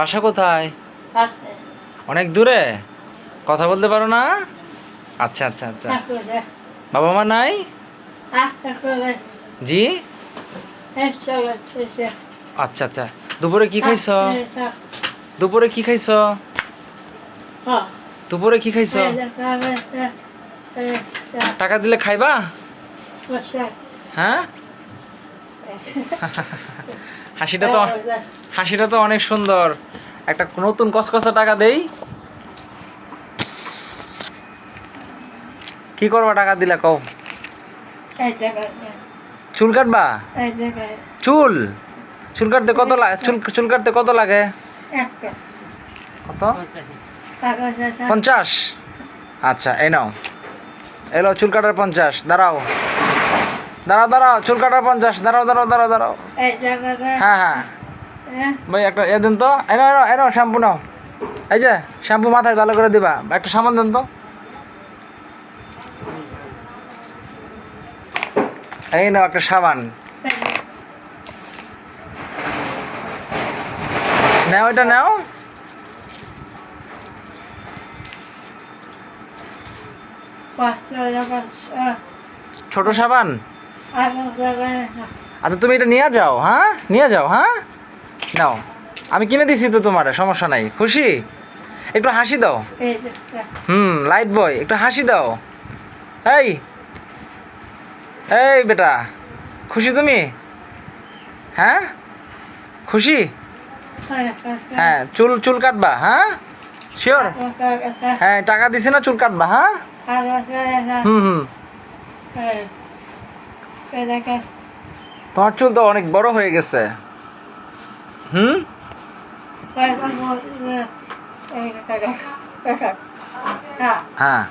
বাসা কোথায়? অনেক দূরে? কথা বলতে পারো না? আচ্ছা আচ্ছা আচ্ছা। বাবা মা নাই? জি? আচ্ছা আচ্ছা। দুপুরে কি খাইছ? দুপুরে কি খাইছ? দুপুরে কি খাইছ? টাকা দিলে খাইবা? হ্যাঁ? হাসিটা তো হাসিটা তো অনেক সুন্দর। একটা নতুন কসকসা টাকা দেই। কি করবা টাকা দিলে কও? চুল কাটবা? চুল? চুল কাটতে কত লাগে চুল চুল কাটতে কত লাগে? কত? পঞ্চাশ আচ্ছা এই নাও। এলো চুল কাটার পঞ্চাশ। দাঁড়াও। দাঁড়াও দাঁড়াও চুল কাটার পঞ্চাশ। দাঁড়াও দাঁড়াও দাঁড়াও দাঁড়াও। হ্যাঁ হ্যাঁ। ভাই একটা এ দেন তো। এনো এনো এনো শ্যাম্পু নাও। এই যে শ্যাম্পু মাথায় ভালো করে দিবা। একটা সামান দেন তো। এই নাও একটা সাবান। নাও এটা নাও। ছোট সাবান? আচ্ছা তুমি এটা নিয়ে যাও হ্যাঁ? নিয়ে যাও হ্যাঁ? নাও। আমি কিনে দিছি তো তোমার সমস্যা নাই। খুশি? একটু হাসি দাও। হুম লাইট বয় একটু হাসি দাও। এই এই বেটা খুশি তুমি? হ্যাঁ? খুশি? হ্যাঁ চুল চুল কাটবা হ্যাঁ? শিওর হ্যাঁ টাকা দিছি না চুল কাটবা হ্যাঁ? হুম হুম। তোমার চুল তো অনেক বড় হয়ে গেছে। হুম? হ্যাঁ।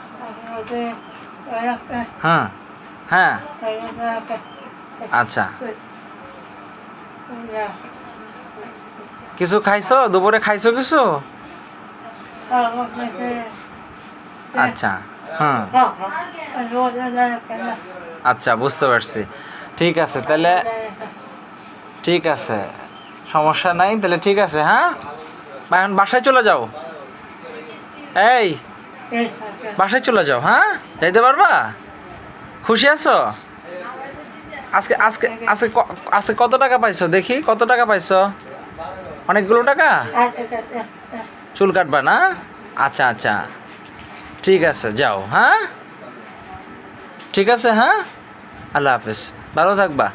হ্যাঁ। হ্যাঁ। আচ্ছা। কিছু খাইছো? দুপুরে খাইছো কিছু? আচ্ছা। হুম আচ্ছা বুঝতে পারছি। ঠিক আছে, তাহলে ঠিক আছে। সমস্যা নাই, তাহলে ঠিক আছে হ্যাঁ? এখন বাসায় চলে যাও। এই, বাসায় চলে যাও হ্যাঁ? যাইতে পারবা? খুশি আছো? আজকে আজকে আজকে আজকে কত টাকা পাইছো? দেখি, কত টাকা পাইছো? অনেকগুলো টাকা? চুল কাটবা না? আচ্ছা আচ্ছা। ঠিক আছে যাও হ্যাঁ? ঠিক আছে হ্যাঁ? আল্লাহ হাফেজ। ভালো থাকবা।